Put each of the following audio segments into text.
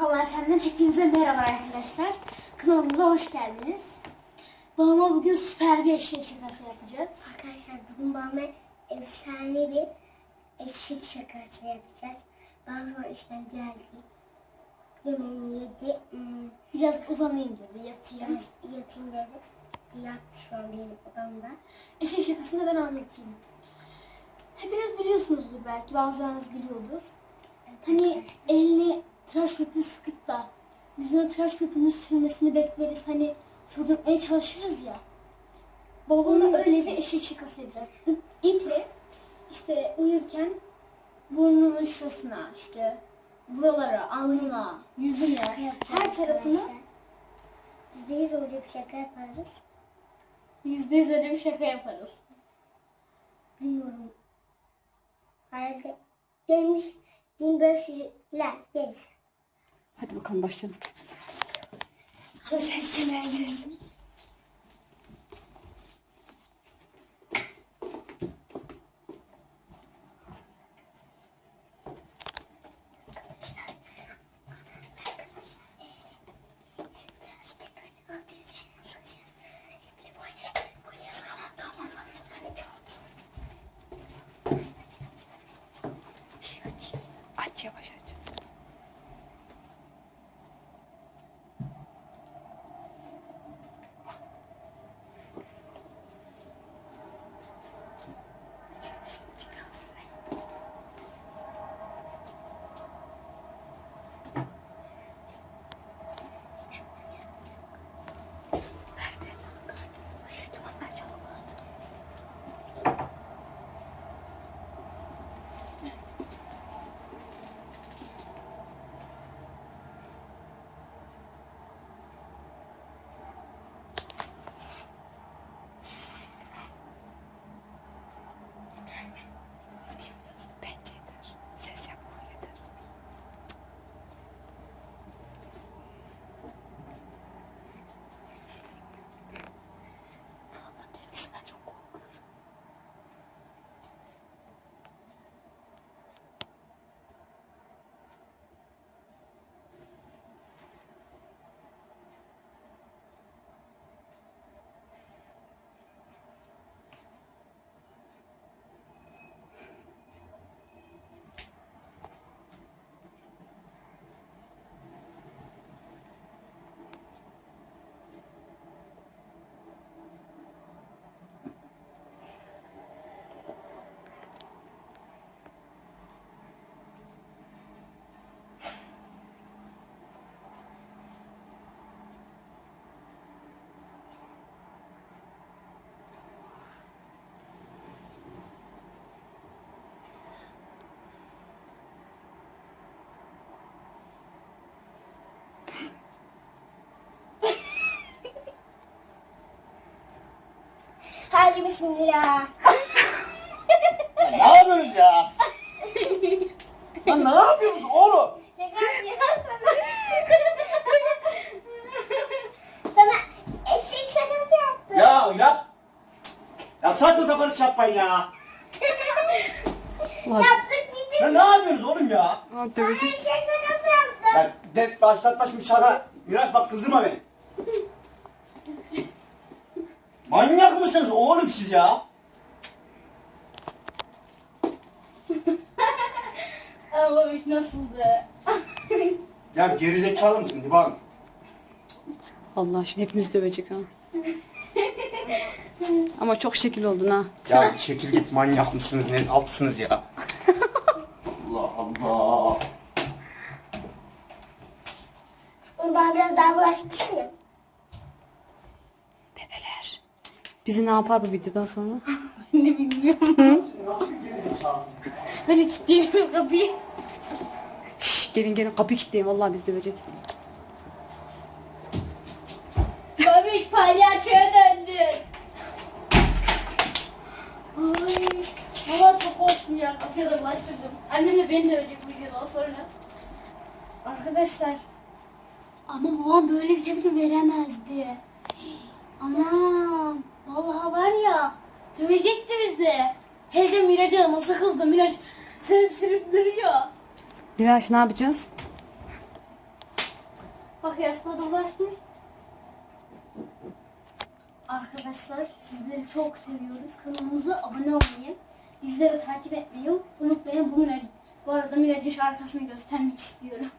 Kolay Efendi'den hepinize merhaba arkadaşlar. Kanalımıza hoş geldiniz. Babama bugün süper bir eşek şakası yapacağız. Arkadaşlar bugün babama efsane bir eşek şakası yapacağız. Babam şu an işten geldi. Yemeğini yedi. Hmm, Biraz uzanayım dedi, yatayım. biraz yatayım dedi. Yattı şu an benim odamda. Eşek şakasını ben anlatayım. Hepiniz biliyorsunuzdur belki, bazılarınız biliyordur. Hani elini tıraş köpüğü sıkıp da yüzüne tıraş köpüğünün sürmesini bekleriz. Hani sordurmaya çalışırız ya. Babama Onu öyle bir eşek şakası yapacağız. İple işte uyurken burnunun şurasına işte buralara, alnına, yüzüne, her tarafını. Yüzde yüz öyle bir şaka yaparız. yüzde yüz öyle bir şaka yaparız. Bilmiyorum. Herhalde benim 1500'ler gelir. Hadi bakalım başlayalım. Sessiz sessiz. Hadi bismillah. Ya ne yapıyorsunuz ya? Lan ne yapıyorsunuz oğlum? Şaka sana. sana eşek şakası yaptım. Ya yap. Ya saçma sapan iş yapmayın ya. Yaptık gittik. Ya ne yapıyorsunuz oğlum ya? Sana eşek şakası yaptım. Ya de başlatma şimdi şaka. Miraç bak kızdırma beni. Manyak mısınız oğlum siz ya? İş nasıldı? Ya gerizekalı mısın Divan? Allah aşkına hepimiz dövecek ha. Ama çok şekil oldun ha. Ya çekil git manyak mısınız ne altısınız ya? Allah Allah. Bunu bana biraz daha bulaştırsana. Bebeler. Bizi ne yapar bu videodan sonra? bilmiyorum. Nasıl bir gerizekalısın? Hadi kilitleyelim kapıyı. Şşş gelin gelin kapıyı kilitleyin vallahi bizi dövecek. Babiş palyaçoya döndün. Ay, valla çok korktum ya. Kapıya da bulaştırdım. Annem de beni dövecek bu videodan sonra. Arkadaşlar. Ama babam böyle bir tepki veremezdi. Anam. Vallahi var ya. Dövecekti bizi. Hele de Miraç'a nasıl kızdı. Miraç sürüp sürüp duruyor. Miraç ne yapacağız? Bak yastığa dolaşmış. Arkadaşlar sizleri çok seviyoruz. Kanalımıza abone olmayı, bizleri takip etmeyi unutmayın. Bu, bu arada Mirac'ın şarkısını göstermek istiyorum.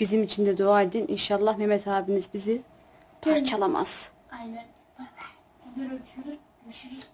Bizim için de dua edin. İnşallah Mehmet abiniz bizi parçalamaz. Aynen. Sizleri öpüyoruz. Görüşürüz.